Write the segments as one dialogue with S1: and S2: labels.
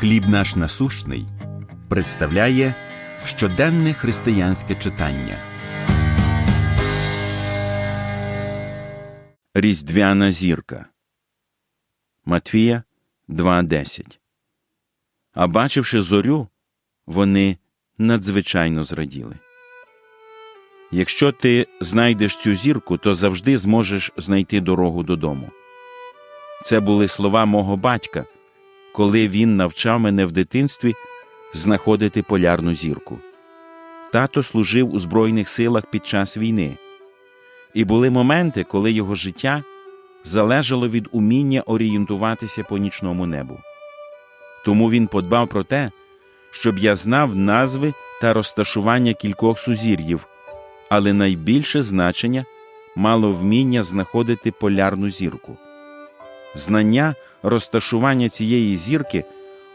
S1: Хліб наш насущний представляє щоденне християнське читання. Різдвяна зірка Матвія 2.10 А бачивши зорю, вони надзвичайно зраділи. Якщо ти знайдеш цю зірку, то завжди зможеш знайти дорогу додому. Це були слова мого батька, коли він навчав мене в дитинстві знаходити полярну зірку. Тато служив у Збройних силах під час війни, і були моменти, коли його життя залежало від уміння орієнтуватися по нічному небу. Тому він подбав про те, щоб я знав назви та розташування кількох сузір'їв, але найбільше значення мало вміння знаходити полярну зірку. Знання розташування цієї зірки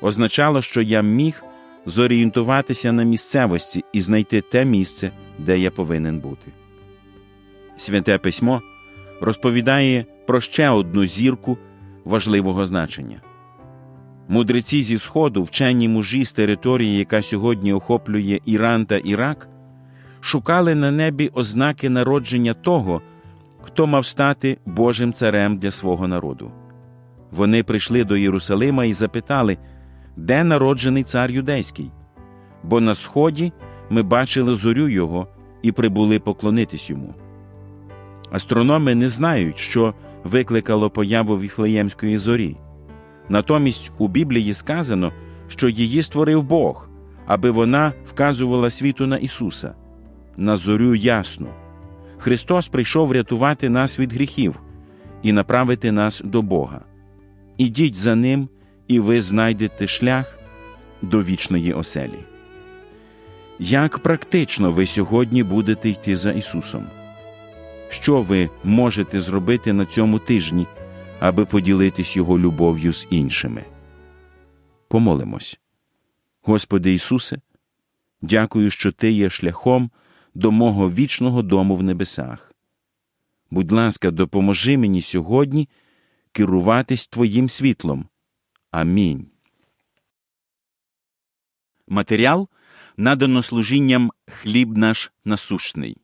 S1: означало, що я міг зорієнтуватися на місцевості і знайти те місце, де я повинен бути. Святе письмо розповідає про ще одну зірку важливого значення. Мудреці зі Сходу, вчені мужі з території, яка сьогодні охоплює Іран та Ірак, шукали на небі ознаки народження того, хто мав стати Божим царем для свого народу. Вони прийшли до Єрусалима і запитали, де народжений цар юдейський, бо на сході ми бачили зорю його і прибули поклонитись йому. Астрономи не знають, що викликало появу Віфлеємської зорі. Натомість у Біблії сказано, що її створив Бог, аби вона вказувала світу на Ісуса. На зорю ясно. Христос прийшов рятувати нас від гріхів і направити нас до Бога. Ідіть за Ним, і ви знайдете шлях до вічної оселі. Як практично ви сьогодні будете йти за Ісусом? Що ви можете зробити на цьому тижні, аби поділитись Його любов'ю з іншими? Помолимось. Господи Ісусе, дякую, що Ти є шляхом до мого вічного дому в небесах. Будь ласка, допоможи мені сьогодні керуватись Твоїм світлом. Амінь. Матеріал надано служінням хліб наш насущний.